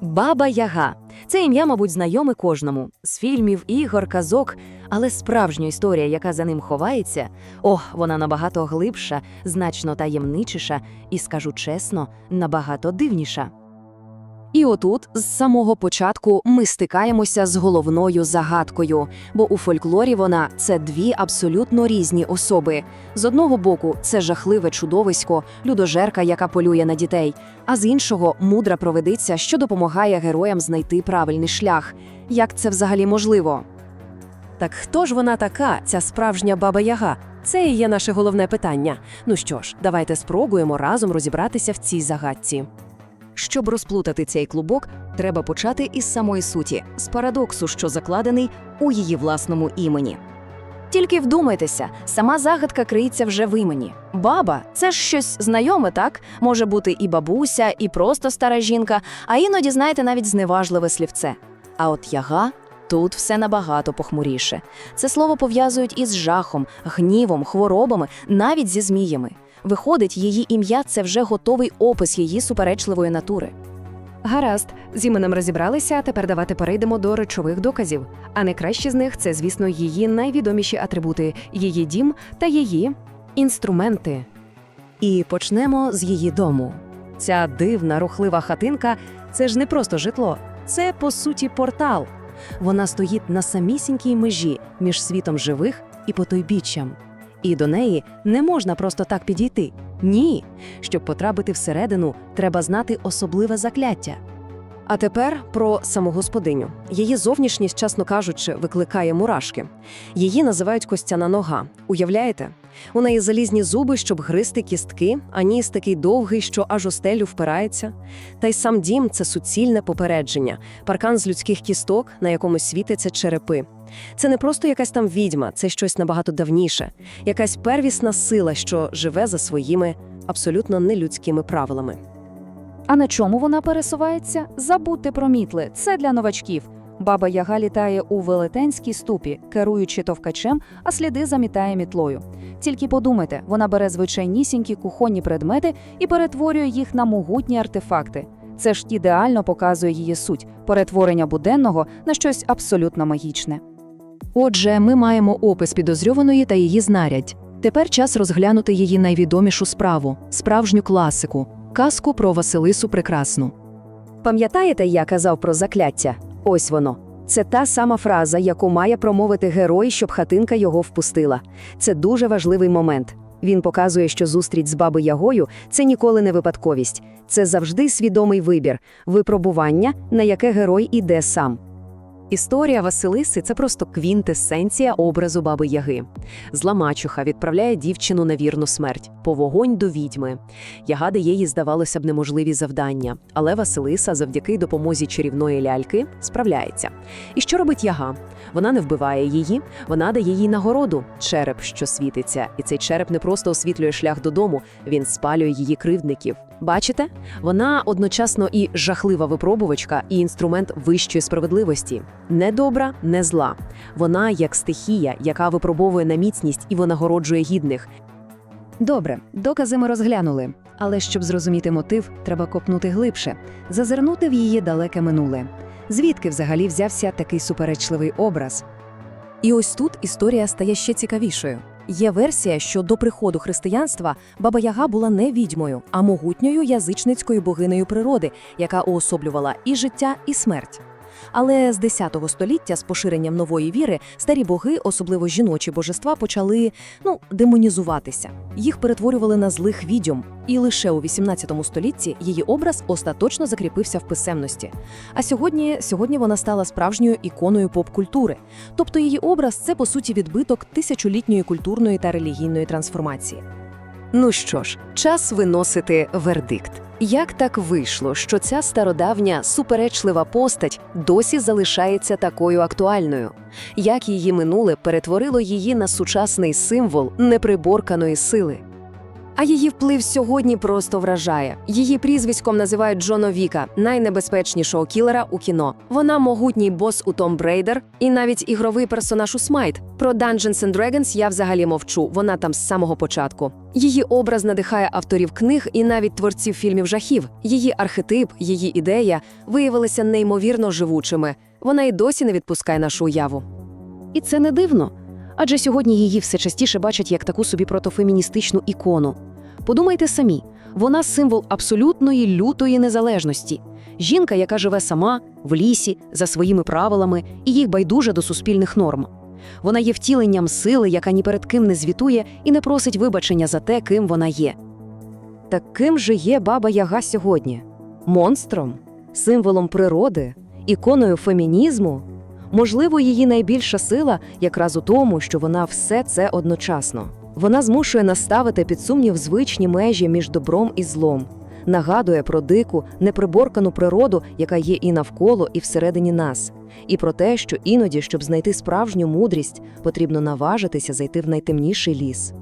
Баба Яга. Це ім'я, мабуть, знайоме кожному з фільмів, ігор, казок, але справжня історія, яка за ним ховається, ох, вона набагато глибша, значно таємничіша і, скажу чесно, набагато дивніша. І отут з самого початку ми стикаємося з головною загадкою, бо у фольклорі вона це дві абсолютно різні особи. З одного боку, це жахливе чудовисько, людожерка, яка полює на дітей, а з іншого мудра провидиця, що допомагає героям знайти правильний шлях. Як це взагалі можливо? Так хто ж вона така, ця справжня баба Яга? Це і є наше головне питання. Ну що ж, давайте спробуємо разом розібратися в цій загадці. Щоб розплутати цей клубок, треба почати із самої суті, з парадоксу, що закладений у її власному імені. Тільки вдумайтеся, сама загадка криється вже в імені. Баба це ж щось знайоме, так? Може бути і бабуся, і просто стара жінка, а іноді, знаєте, навіть зневажливе слівце. А от яга тут все набагато похмуріше. Це слово пов'язують із жахом, гнівом, хворобами, навіть зі зміями. Виходить, її ім'я це вже готовий опис її суперечливої натури. Гаразд, з іменем розібралися, а тепер давайте перейдемо до речових доказів. А найкращі з них це, звісно, її найвідоміші атрибути, її дім та її інструменти. І почнемо з її дому. Ця дивна рухлива хатинка це ж не просто житло, це по суті портал. Вона стоїть на самісінькій межі між світом живих і потойбіччям. І до неї не можна просто так підійти. Ні. Щоб потрапити всередину, треба знати особливе закляття. А тепер про саму господиню. Її зовнішність, чесно кажучи, викликає мурашки. Її називають костяна нога. Уявляєте? У неї залізні зуби, щоб гризти кістки, а ніс такий довгий, що аж у стелю впирається. Та й сам дім це суцільне попередження, паркан з людських кісток, на якому світяться черепи. Це не просто якась там відьма, це щось набагато давніше, якась первісна сила, що живе за своїми абсолютно нелюдськими правилами. А на чому вона пересувається? Забудьте про мітли, це для новачків. Баба Яга літає у велетенській ступі, керуючи товкачем, а сліди замітає мітлою. Тільки подумайте, вона бере звичайнісінькі кухонні предмети і перетворює їх на могутні артефакти. Це ж ідеально показує її суть перетворення буденного на щось абсолютно магічне. Отже, ми маємо опис підозрюваної та її знарядь. Тепер час розглянути її найвідомішу справу справжню класику казку про Василису Прекрасну. Пам'ятаєте, я казав про закляття? Ось воно. Це та сама фраза, яку має промовити герой, щоб хатинка його впустила. Це дуже важливий момент. Він показує, що зустріч з баби Ягою це ніколи не випадковість, це завжди свідомий вибір, випробування, на яке герой іде сам. Історія Василиси це просто квінтесенція образу баби Яги. Зла мачуха відправляє дівчину на вірну смерть, по вогонь до відьми. Яга дає їй, здавалося б, неможливі завдання, але Василиса, завдяки допомозі чарівної ляльки, справляється. І що робить яга? Вона не вбиває її, вона дає їй нагороду череп, що світиться. І цей череп не просто освітлює шлях додому, він спалює її кривдників. Бачите? Вона одночасно і жахлива випробувачка, і інструмент вищої справедливості. Не добра, не зла. Вона як стихія, яка випробовує на міцність і винагороджує гідних. Добре, докази ми розглянули. Але щоб зрозуміти мотив, треба копнути глибше, зазирнути в її далеке минуле. Звідки взагалі взявся такий суперечливий образ? І ось тут історія стає ще цікавішою. Є версія, що до приходу християнства Баба Яга була не відьмою, а могутньою язичницькою богинею природи, яка уособлювала і життя, і смерть. Але з X століття з поширенням нової віри старі боги, особливо жіночі божества, почали ну демонізуватися. Їх перетворювали на злих відьом, і лише у XVIII столітті її образ остаточно закріпився в писемності. А сьогодні, сьогодні вона стала справжньою іконою поп-культури. Тобто її образ це по суті відбиток тисячолітньої культурної та релігійної трансформації. Ну що ж, час виносити вердикт. Як так вийшло, що ця стародавня суперечлива постать досі залишається такою актуальною? Як її минуле перетворило її на сучасний символ неприборканої сили? А її вплив сьогодні просто вражає. Її прізвиськом називають Джоно Віка, найнебезпечнішого кілера у кіно. Вона могутній бос у Том Брейдер і навіть ігровий персонаж у Смайт. Про Dungeons and Dragons я взагалі мовчу. Вона там з самого початку. Її образ надихає авторів книг і навіть творців фільмів жахів. Її архетип, її ідея виявилися неймовірно живучими. Вона й досі не відпускає нашу уяву. І це не дивно. Адже сьогодні її все частіше бачать як таку собі протофеміністичну ікону. Подумайте самі, вона символ абсолютної лютої незалежності. Жінка, яка живе сама, в лісі, за своїми правилами і їх байдуже до суспільних норм. Вона є втіленням сили, яка ні перед ким не звітує і не просить вибачення за те, ким вона є. Так ким же є баба Яга сьогодні? Монстром, символом природи, іконою фемінізму? Можливо, її найбільша сила якраз у тому, що вона все це одночасно. Вона змушує наставити під сумнів звичні межі між добром і злом, нагадує про дику, неприборкану природу, яка є і навколо, і всередині нас, і про те, що іноді, щоб знайти справжню мудрість, потрібно наважитися зайти в найтемніший ліс.